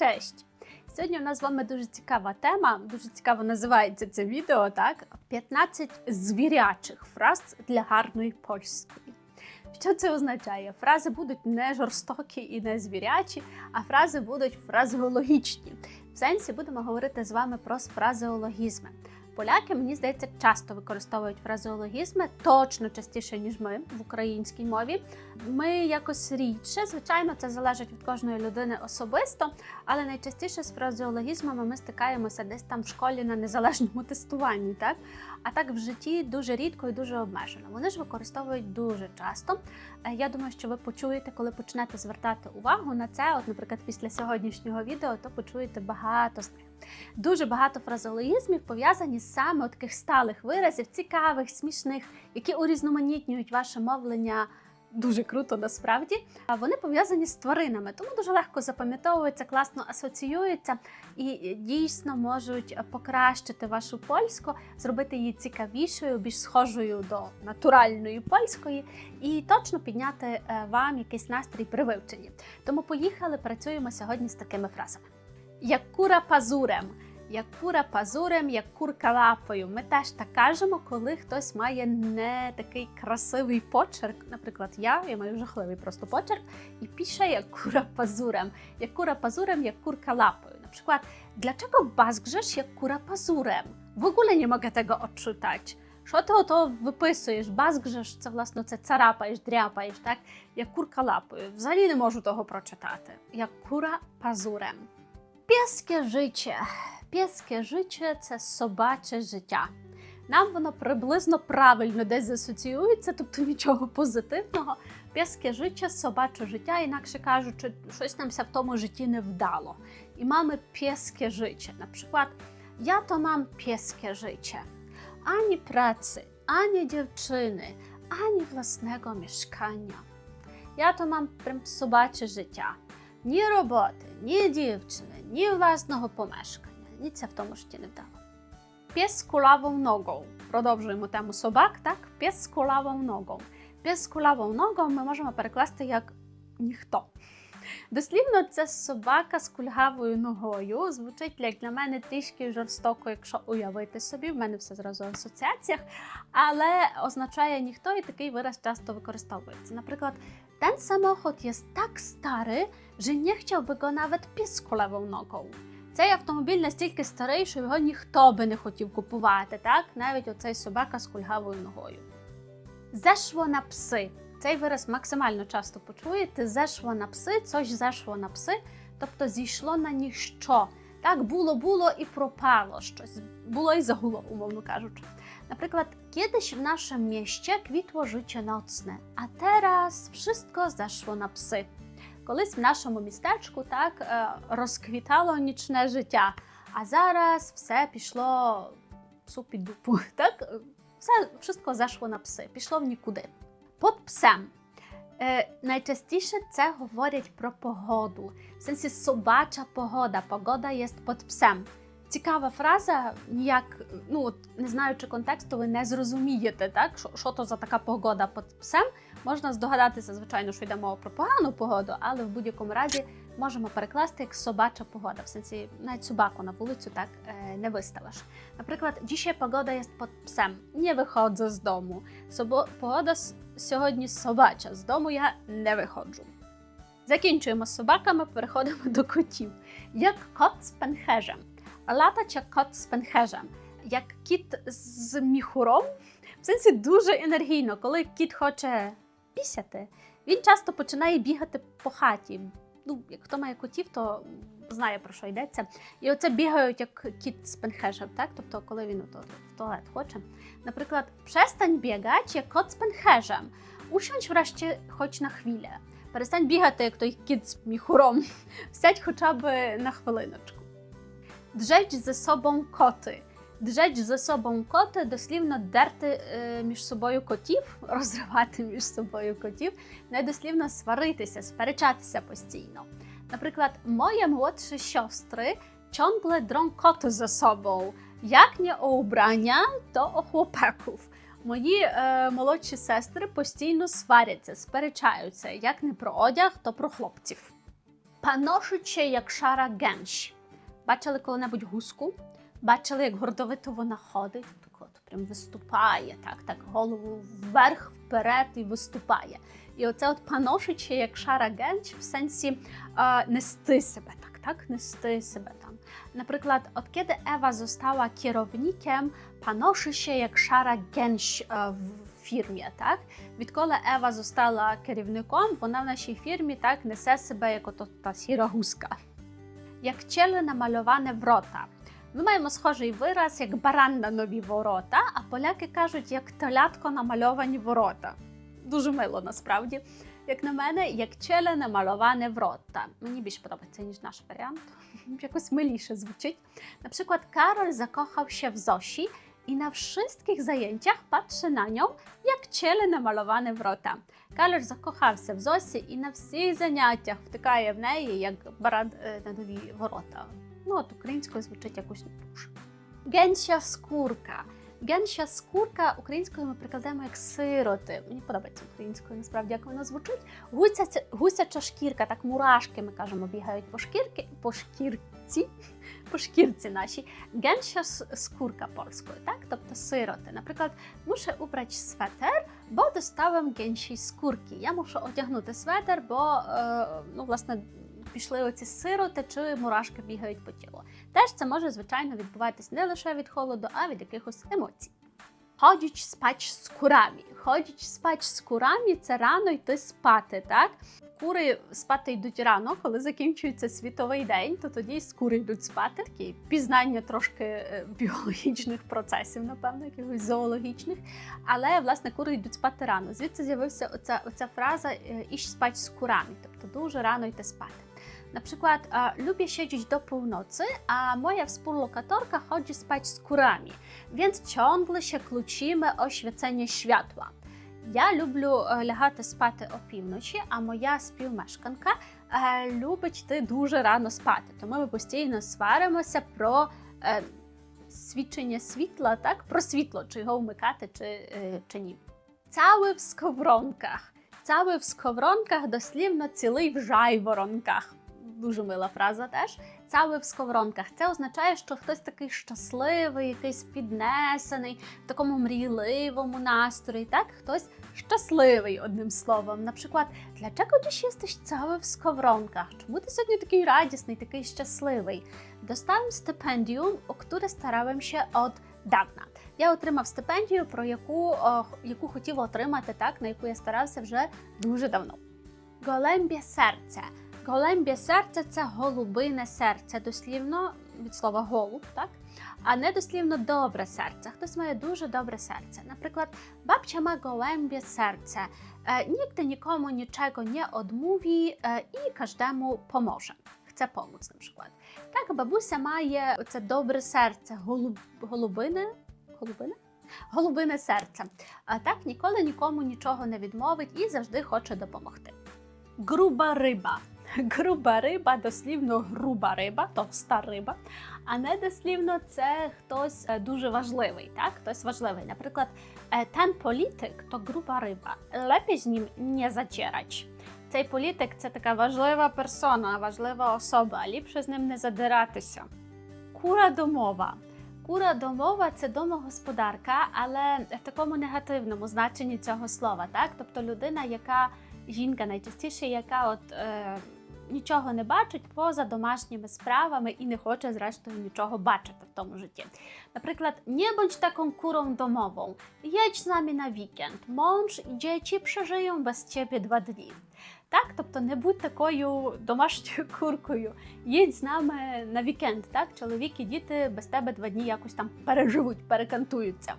Cześć! Сьогодні у нас з вами дуже цікава тема, дуже цікаво називається це відео, так? 15 звірячих фраз для гарної польської. Що це означає? Фрази будуть не жорстокі і не звірячі, а фрази будуть фразеологічні. В сенсі будемо говорити з вами про фразеологізми. Поляки, мені здається, часто використовують фразеологізми, точно частіше, ніж ми в українській мові. Ми якось рідше, звичайно, це залежить від кожної людини особисто, але найчастіше з фразеологізмами ми стикаємося десь там в школі на незалежному тестуванні. Так? А так в житті дуже рідко і дуже обмежено. Вони ж використовують дуже часто. Е, Я думаю, що ви почуєте, коли почнете звертати увагу на це. От, наприклад, після сьогоднішнього відео, то почуєте багато з них. Дуже багато фразеологізмів пов'язані саме от таких сталих виразів, цікавих, смішних, які урізноманітнюють ваше мовлення. Дуже круто насправді. Вони пов'язані з тваринами, тому дуже легко запам'ятовуються, класно асоціюються і дійсно можуть покращити вашу польську, зробити її цікавішою, більш схожою до натуральної польської, і точно підняти е, вам якийсь настрій при вивченні. Тому поїхали, працюємо сьогодні з такими фразами. Як кура пазурем. Як кура пазурем, як курка лапою. Ми теж так кажемо, коли хтось має не такий красивий почерк. Наприклад, я, я маю жахливий просто почерк, і пише як кура. Jak kura pazurem, jak kurka lapою. Na przykład, dlaczego bazgrzesz jak kura pazurem? W ogóle nie mogę tego odczytać. Що ти ото виписуєш, базгжеш, це власне це царапаєш, дряпаєш, так? Як курка лапою. Взагалі не можу того прочитати. Як кура пазурем. Пєске життя. Пєске життя це собаче життя. Нам воно приблизно правильно десь засоціюється, тобто нічого позитивного. Пєске життя, собаче життя, інакше кажучи, щось намся в тому житті не вдало. І pieskie życie. Na przykład, ja to mam pieskie życie. Ani pracy, ani dziewczyny, ani własnego mieszkania. Ja to mam prям собаче життя. Ні роботи, ні дівчини, ні власного помешкання. Ніц в тому житті не вдало. Pies z kulawą nogą. Продовжуємо тему собак, так? Pies z kulawą nogą. Pies z kulawą nogą ми можемо перекласти як ніхто. Дослівно, це собака з кульгавою ногою. Звучить як для мене трішки жорстоко, якщо уявити собі. В мене все зразу в асоціаціях, але означає ніхто, і такий вираз часто використовується. Наприклад, ten samochód jest tak stary, że nie chciałby go nawet z kulawą nogą. Цей автомобіль настільки старий, що його ніхто би не хотів купувати, так? Навіть оцей собака з кульгавою ногою. Зешло на пси. Цей вираз максимально часто почуєте. Зешло на пси, coś зешло на пси, тобто зійшло на ніщо. Так, було, було і пропало щось. Було і загуло, умовно кажучи. Наприклад, kiedyś w naszym mieście kwitło życie nocne, a teraz wszystko zeszło na psy. Колись в нашому містечку так е, розквітало нічне життя, а зараз все пішло псу під дупу. Так? Все wszystko зайшло на пси, пішло в нікуди. Под псем. Е, найчастіше це говорять про погоду. В сенсі собача погода. Погода є під псем. Цікава фраза, ніяк, ну от не знаючи контексту, ви не зрозумієте, так? Що, що то за така погода під псем. Можна здогадатися, звичайно, що йде мова про погану погоду, але в будь-якому разі можемо перекласти як собача погода. В сенсі навіть собаку на вулицю так е, не виставиш. Наприклад, dzisiaj погода є під псем. Не виходжу з дому. Собо... Погода сьогодні собача. З дому я не виходжу. Закінчуємо з собаками, переходимо до котів. Як кот з пенхежем. Latać як кот з пенхежем. Як кіт з міхуром. В сенсі дуже енергійно, коли кіт хоче пісяти, він часто починає бігати по хаті. Ну, як хто має котів, то знає про що йдеться. І оце бігають як кіт з пенхежем, так? Тобто, коли він в туалет хоче. Наприклад, przestań biegać jak kot z pęcherzem. Usiądź wreszcie choć na chwilę. Перестань бігати, як той кіт з міхуром. Сядь хоча б на хвилиночку. Drzeć ze sobą koty. Drzeć ze sobą koty, дослівно дерти е, між собою котів, розривати між собою котів, недослівно сваритися, сперечатися постійно. Наприклад, moje młodsze siostry ciągle drą koty ze sobą. Jak nie o ubrania, to o. Мої е, молодші сестри постійно сваряться, сперечаються. Як не про одяг, то про хлопців. Паношить ще як шара генщ. Бачили коли-небудь гуску? Бачили, як гордовито вона ходить? Так от прям виступає, так, так, голову вверх, вперед і виступає. І оце от паношить ще як шара генщ в сенсі е, нести себе, так, так, нести себе там. Наприклад, от Ewa została kierownikiem, panoszy się jak szara gęś е, в фірмі, так? Відколи Ева została керівником, вона в нашій фірмі так несе себе як ото та сіра гуска. Як челе намальоване врота. Ми маємо схожий вираз як баран на нові ворота, а поляки кажуть, як телятко намальовані ворота. Дуже мило насправді. Як на мене, як челе намальоване врота. Мені більше подобається, ніж наш варіант. Якось миліше звучить. Na przykład Karol zakochał się w Zosi i na wszystkich zajęciach patrzy na nią, jak ciele namalowane wrota. Karol закохався в Зосі і на всіх заняттях втикає в неї, як баран е, на нові ворота. Ну, от українською звучить якось не дуже. Генща скурка. Генща скурка українською ми прикладаємо як сироти. Мені подобається українською, насправді, як воно звучить. Гусяча, гусяча шкірка, так мурашки, ми кажемо, бігають по шкірки, по шкірці, по шкірці нашій. Генща с- скурka polskою, так? Тобто сироти. Наприклад, muszę ubrać sweter, bo dostałem gęsiej skórki. Я мушу одягнути светер, бо е, ну, власне, пішли оці сироти чи мурашки бігають по тілу. Теж це може, звичайно, відбуватись не лише від холоду, а від якихось емоцій. Ходіть спать з курами. Ходіть спать з курами це рано йти спати, так? Кури спати йдуть рано, коли закінчується світовий день, то тоді й кури йдуть спати. Такі пізнання трошки е, біологічних процесів, напевно, якихось зоологічних. Але власне кури йдуть спати рано. Звідси з'явився оця, оця фраза е, іść спать з курами, тобто дуже rano йти спати. Na przykład e, lubię siedzieć do północy, a moja współlokatorka chodzi spać z kurami, więc ciągle się kłócimy o świecenie światła. Я люблю е, лягати спати опівночі, а моя співмешканка е, любить йти дуже рано спати. Тому ми постійно сваримося про е, свідчення світла, так? про світло, чи його вмикати, чи, е, чи ні. Cały в сковоронках. Cały в сковоронках дослівно цілий в жайворонках. Дуже мила фраза теж. Cały в сковоронках. Це означає, що хтось такий щасливий, якийсь піднесений, в такому мрійливому настрої, так? Хтось щасливий, одним словом. Наприклад, dlaczego dziś jesteś cały w skowronkach? Czemu ty сьогодні такий радісний, такий щасливий? Dostałem stypendium, o które starałem się dawna. Я отримав стипендію, про яку, о, яку хотів отримати, так, на яку я старався вже дуже давно. Голембє серце. Голембє серце це голубине серце, дослівно від слова голуб, так? А не дослівно добре серце. Хтось має дуже добре серце. Наприклад, babcia ma gołębie serce. E, nigdy nikomu niczego nie odmówi e, i każdemu pomoże. Chce pomóc na przykład. Бабуся має це добре серце, голуб, голубине, голубине? Голубине серце. А так ніколи нікому нічого не відмовить і завжди хоче допомогти. Груба риба. Груба риба, дослівно груба риба, товста риба, а не дослівно це хтось е, дуже важливий, так? Хтось важливий. Наприклад, е, ten політик то груба риба. Лепі з ним не зачерать. Цей політик це така важлива персона, важлива особа. Ліпше з ним не задиратися. Кура домова. Кура домова це домогосподарка, але в такому негативному значенні цього слова, так? Тобто людина, яка жінка найчастіше, яка от е, нічого не бачить поза домашніми справами і не хоче, зрештою, нічого бачити в тому житті. Наприклад, nie bądź taką kurą domową. Jedź z nami na weekend. Mąż i dzieci przeżyją bez ciebie dwa dni. Так, тобто не будь такою домашньою куркою. Їдь з нами на вікенд, так? Чоловік і діти без тебе два дні якось там переживуть, перекантуються.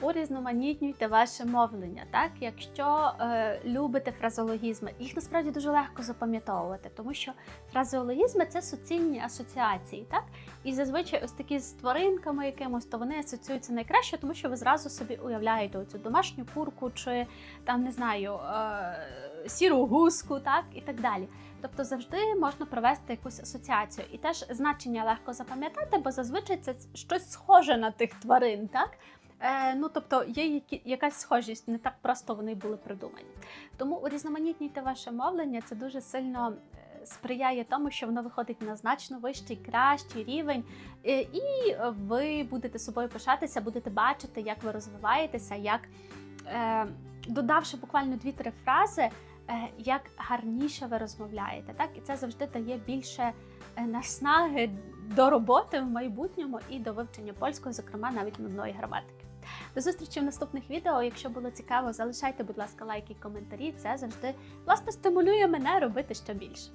Урізноманітнюйте ваше мовлення, так? Якщо е, любите фразеологізми, їх насправді дуже легко запам'ятовувати, тому що фразеологізми це суцільні асоціації, так? І зазвичай ось такі з тваринками якимось, то вони асоціюються найкраще, тому що ви зразу собі уявляєте оцю домашню курку чи там не знаю е, сіру гуску, так і так далі. Тобто завжди можна провести якусь асоціацію, і теж значення легко запам'ятати, бо зазвичай це щось схоже на тих тварин, так? Е, ну, тобто є які, якась схожість, не так просто вони були придумані. Тому урізноманітнюйте ваше мовлення, це дуже сильно е, сприяє тому, що воно виходить на значно вищий, кращий рівень, е, і ви будете собою пишатися, будете бачити, як ви розвиваєтеся, як е, додавши буквально дві-три фрази, як гарніше ви розмовляєте. Так? І це завжди дає більше наснаги до роботи в майбутньому і до вивчення польської, зокрема навіть нудної граматики. До зустрічі в наступних відео. Якщо було цікаво, залишайте, будь ласка, лайки і коментарі. Це завжди власне стимулює мене робити ще більше.